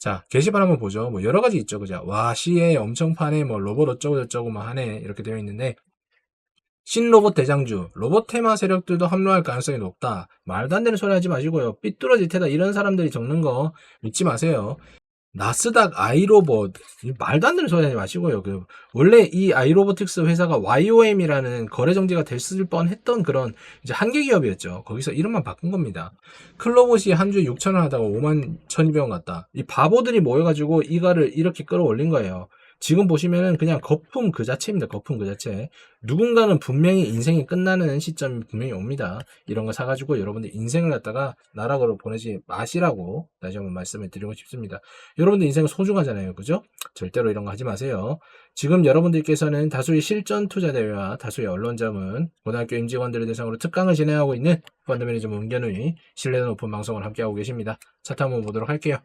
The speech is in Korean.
자, 게시판 한번 보죠. 뭐 여러 가지 있죠. 그죠? 와, 시에 엄청 파네. 뭐 로봇 어쩌고 저쩌고 뭐 하네. 이렇게 되어 있는데 신로봇 대장주, 로봇 테마 세력들도 합류할 가능성이 높다. 말도 안 되는 소리 하지 마시고요. 삐뚤어질 테다. 이런 사람들이 적는 거 믿지 마세요. 나스닥 아이로봇 이 말도 안 되는 소리 하지 마시고요. 그 원래 이 아이로보틱스 회사가 YOM이라는 거래 정지가 됐을 뻔했던 그런 이제 한계 기업이었죠. 거기서 이름만 바꾼 겁니다. 클로봇이 한 주에 6천 원 하다가 5만 1,200원 갔다. 이 바보들이 모여가지고 이가를 이렇게 끌어올린 거예요. 지금 보시면은 그냥 거품 그 자체입니다. 거품 그 자체. 누군가는 분명히 인생이 끝나는 시점이 분명히 옵니다. 이런 거 사가지고 여러분들 인생을 갖다가 나락으로 보내지 마시라고 다시 한번 말씀을 드리고 싶습니다. 여러분들 인생은 소중하잖아요. 그죠? 절대로 이런 거 하지 마세요. 지금 여러분들께서는 다수의 실전 투자 대회와 다수의 언론 자문, 고등학교 임직원들을 대상으로 특강을 진행하고 있는 펀드 매니저문 은견의 신뢰도 높은 방송을 함께하고 계십니다. 차트 한번 보도록 할게요.